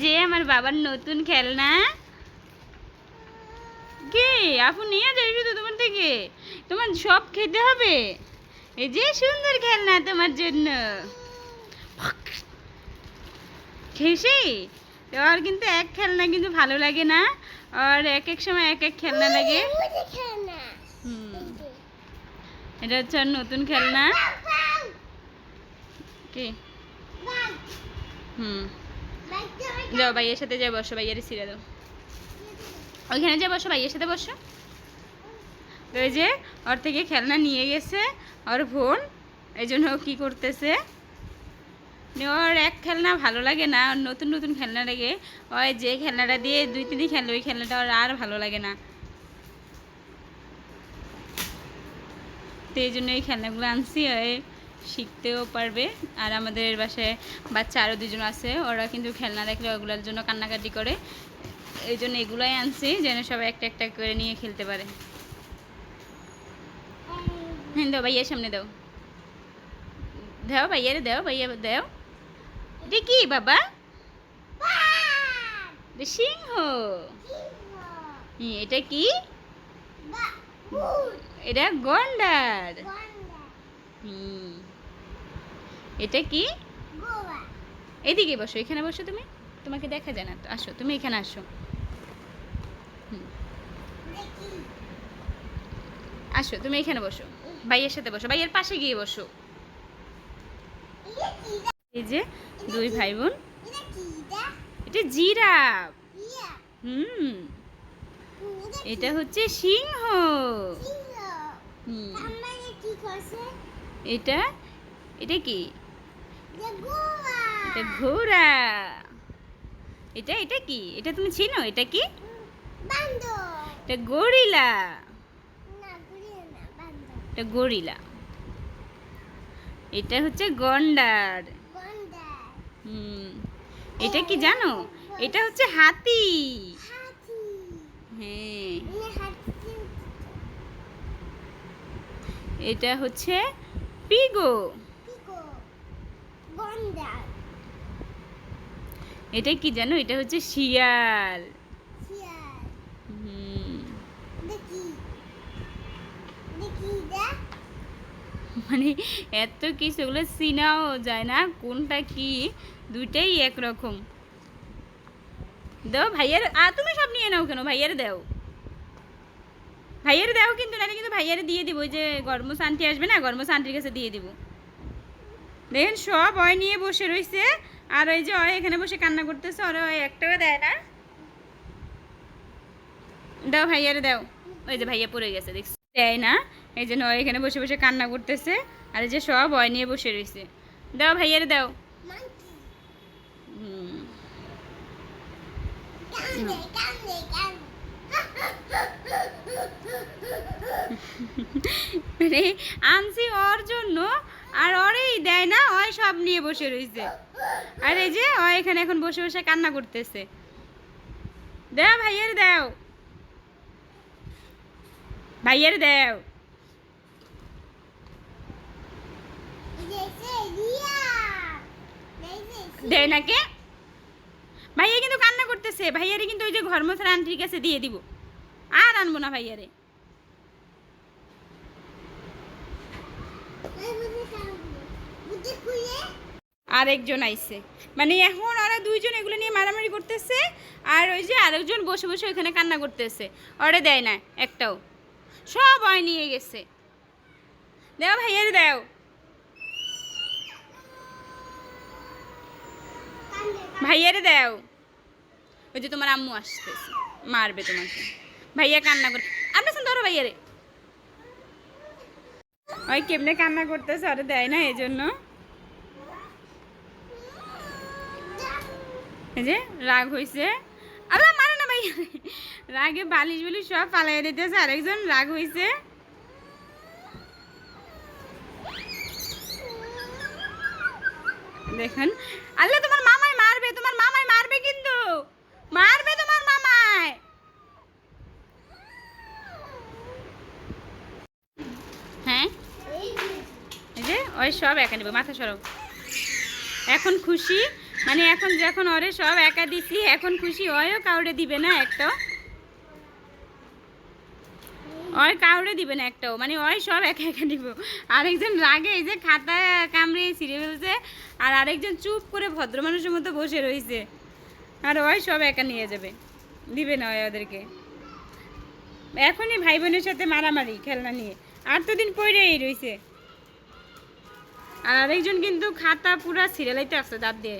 যে আমার বাবার নতুন খেলনা। কি? আপু নিয়ে যাই শুধু তোমার থেকে। তোমার সব খেতে হবে। এই যে সুন্দর খেলনা তোমার জন্য। খেয়েছি? আর কিন্তু এক খেলনা কিন্তু ভালো লাগে না। আর এক এক সময় এক এক খেলনা লাগে। এটা হচ্ছে ওর নতুন খেলনা। কি? হুম। যাও, ভাইয়ের সাথে যাই, বসো, ভাইয়ের ছিঁড়ে দাও। ওইখানে যা বসো, ভাইয়ের সাথে বসো। এই যে, ওর থেকে খেলনা নিয়ে গেছে, ওর বোন। এই জন্য কী করতেছে? ওর এক খেলনা ভালো লাগে না নতুন নতুন খেলনা লাগে। ওই যে খেলনাটা দিয়ে দুই তিন খেললো ওই খেলনাটা ওর আর ভালো লাগে না। তো এই জন্য এই খেলনাগুলো আনছি, ওই শিখতেও পারবে। আর আমাদের বাসায় বাচ্চা আরও দুজন আছে ওরা কিন্তু খেলনা দেখলে ওগুলোর জন্য কান্নাকাটি করে। এই জন্য এগুলোই আনছি যেন সবাই একটা একটা করে নিয়ে খেলতে পারে। হ্যাঁ দাও ভাইয়ার সামনে দাও। দাও ভাইয়ারে দাও ভাইয়া দাও। এটা কি বাবা? সিংহ। হুম, এটা কি? এটা গন্ডার হুম এটা কি? এদিকে বসো এখানে বসো তুমি। তোমাকে দেখা যায় না। আসো তুমি এখানে আসো। আসো তুমি এখানে বসো। ভাইয়ের সাথে বসো। ভাইয়ের পাশে গিয়ে বসো। এই যে দুই ভাই বোন এটা জিরাফ। হুম। এটা হচ্ছে সিংহ। এটা এটা কি? এটা ঘোড়া। এটা এটা কি? এটা তুমি চিনো? এটা কি? এটা গরিলা। এটা গরিলা। এটা হচ্ছে গন্ডার। হুম। এটা কি জানো? এটা হচ্ছে হাতি। হ্যাঁ। এটা হচ্ছে পিগো। এটা কি জানো? এটা হচ্ছে শিয়াল। মানে এত কিছু এগুলো চিনাও যায় না। কোনটা কি? দুইটাই একরকম। দাও ভাইয়ার আ তুমি সব নিয়ে নাও কেন? ভাইয়ার দাও। ভাইয়ার দাও কিন্তু নাহলে কিন্তু ভাইয়ারে দিয়ে দিব। ওই যে গরমস আন্টি আসবে না? গরমস আন্টির কাছে দিয়ে দিব। দেখেন সব অয় নিয়ে বসে রইছে। আর ওই যে অয় এখানে বসে কান্না করতেছে ওরা ওই একটাও দেয় না। দাও ভাইয়ারে দাও। ওই যে ভাইয়া পড়ে গেছে দেখছি? দেয় না। এই জন্য ও এখানে বসে বসে কান্না করতেছে আর এই যে সব অয় নিয়ে বসে রয়েছে দাও ভাইয়ারে দাও। মানে আনছি ওর জন্য আর ওরেই দেয় না ওই সব নিয়ে বসে রয়েছে আর এই যে ও এখানে এখন বসে বসে কান্না করতেছে। দাও ভাইয়ের দাও। ভাইয়ের দাও। দেয় না কে? ভাইয়া কিন্তু কান্না করতেছে। ভাইয়ারে কিন্তু ওই যে ঘর মশার আন্টির কাছে দিয়ে দিব। আর আনব না ভাইয়ারে। আরেকজন আইছে। মানে এখন ওরা দুইজন এগুলো নিয়ে মারামারি করতেছে, আর ওই যে আরেকজন বসে বসে ওইখানে কান্না করতেছে। ওরে দেয় না, একটাও। সব হয় নিয়ে গেছে। দেও ভাইয়ের দেও। ভাইয়ারে দেও। ওই যে তোমার আম্মু আসতেছে, মারবে তোমাকে। ভাইয়া কান্না করে আপনার সাথে ধরো ভাইয়ারে ওই কেমনে কান্না করতেছে, ওরা দেয় না এই জন্য। এই যে রাগ হয়েছে আল্লাহ মারে না ভাই। রাগে বালিশ বলি সব পালাই দিতেছে, আরেকজন রাগ হয়েছে দেখেন, আল্লাহ তোমার মামাই মারবে, তোমার মামাই মারবে কিন্তু। মারবে তোমার মামাই হ্যাঁ এই যে ওই সব একা নেবে। মাথা সরব এখন খুশি? মানে এখন যখন ওরে সব একা দিছি, এখন খুশি হয়ও কাউরে দিবে না একটাও। ওই কাউরে দিবে না একটাও। মানে ওই সব একা একা দিব আরেকজন রাগে এই যে খাতা কামড়ে ছিঁড়ে ফেলছে, আর আরেকজন চুপ করে ভদ্র মানুষের মতো বসে রয়েছে আর ওই সব একা নিয়ে যাবে। দিবে না ওই ওদেরকে। এখনই ভাই বোনের সাথে মারামারি, খেলনা নিয়ে। আর তো দিন পরেই রয়েছে আর আরেকজন কিন্তু খাতা পুরা সিরিয়ালাইতে লাইতে আসছে দাঁত দিয়ে।